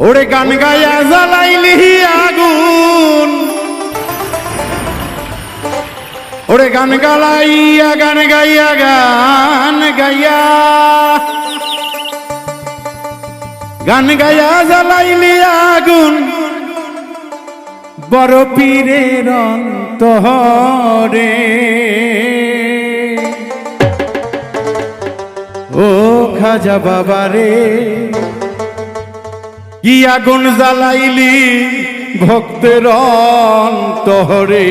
ওরে গান গায়া জ্বালাইলি আগুন। ওরে গান গালাইয়া, গান গাইয়া গান গাইয়া। গান গায়া জ্বালাইলি আগুন। বড় পীরের অন্তরে। ও খাজা বাবা রে কি আগুন জ্বালাইলি ভক্তের অন্তরে?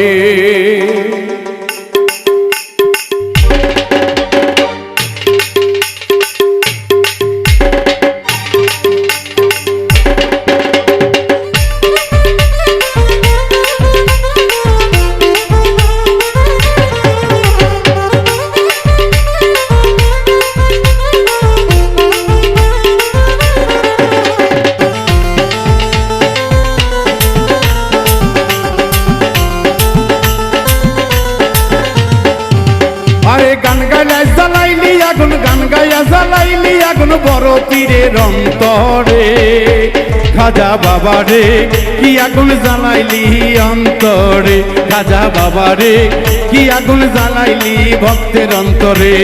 গায়া জ্বালাইলি আগুন বড় পীরের অন্তরে। খাজা বাবা রে, কি আগুন জ্বালাইলি অন্তরে? খাজা বাবা রে, কি আগুন জ্বালাইলি ভক্তের অন্তরে?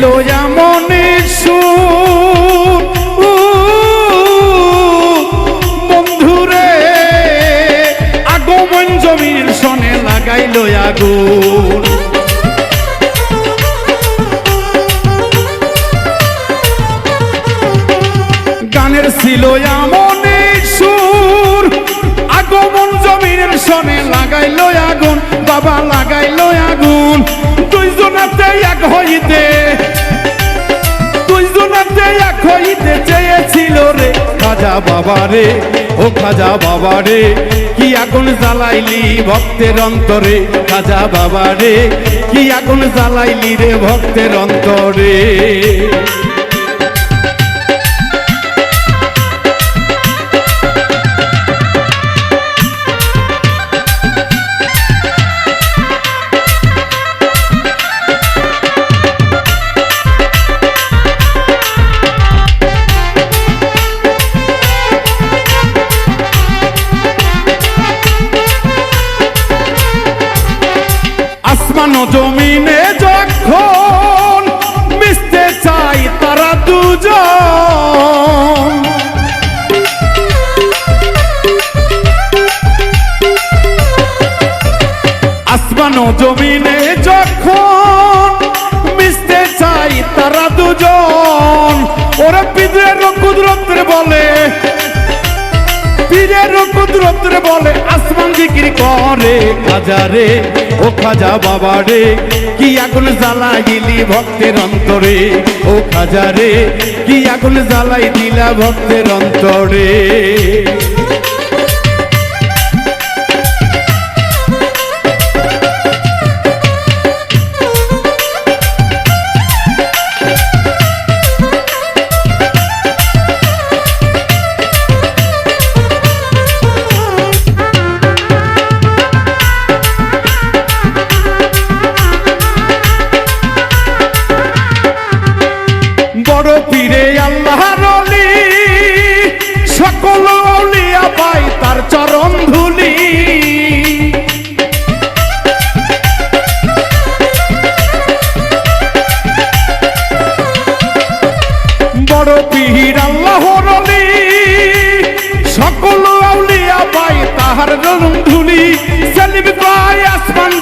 ছিল এমন সুর। বন্ধুরে, আগমন জমির সনে লাগাইল আগুন। গানের ছিল এমন সুর। আগমন জমিনের সনে লাগাইল আগুন, বাবা লাগাইল আগুন। দুইজনাতে এক হইতে এক চেয়েছিল রে। খাজা বাবা রে, ও খাজা বাবা রে, কি আগুন জ্বালাইলি ভক্তের অন্তরে? খাজা বাবা রে, কি আগুন জ্বালাইলি রে ভক্তের অন্তরে? আসমান ও জমিনে যখন মিশতে চাই তারা দুজন। আসমান ও জমিনে যখন মিশতে চাই তারা দুজন। ওরা পিদের কুদরতের বলে পীরের কুদরতের বলে, আসমান জিকির করে খাজা রে, ও খাজা বাবা রে, কি আগুন জ্বালাই দিলি ভক্তের অন্তরে? ও খাজা রে, কি আগুন জ্বালাই দিলা ভক্তের অন্তরে?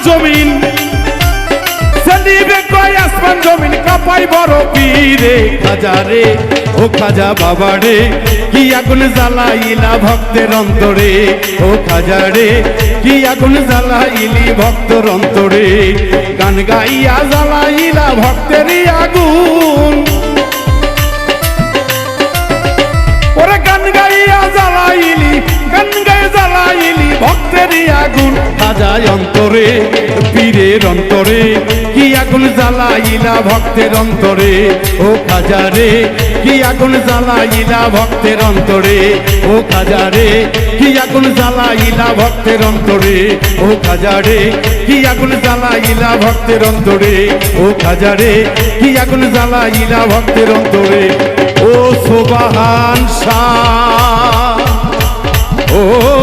জমিন। সেলিবে কয় আসমান জমিন কাপাই বড় খাজা রে, ও খাজা বাবা রে, কি আগুন জ্বালাইলা ভক্তের অন্তরে? ও খাজা রে, কি আগুন জ্বালাইলি ভক্তের অন্তরে? গান গাইয়া জ্বালাইলা ভক্তেরই আগুন। ওরে গান গাইয়া জ্বালাইলি, গান গায়ে জ্বালাইলি ভক্তেরই আগুন সাজায় অন্তরে পীরে ভক্তের অন্তরে, কি আগুন জ্বালাইলা ভক্তের অন্তরে? ও খাজারে, কি আগুন জ্বালাইলা ভক্তের অন্তরে? ও খাজারে, কি আগুন জ্বালাইলা ভক্তের অন্তরে? ও খাজারে, কি আগুন জ্বালাইলা ভক্তের অন্তরে? ও খাজারে, কি আগুন জ্বালাইলা ভক্তের অন্তরে? ও সোবাহান শাহ, ও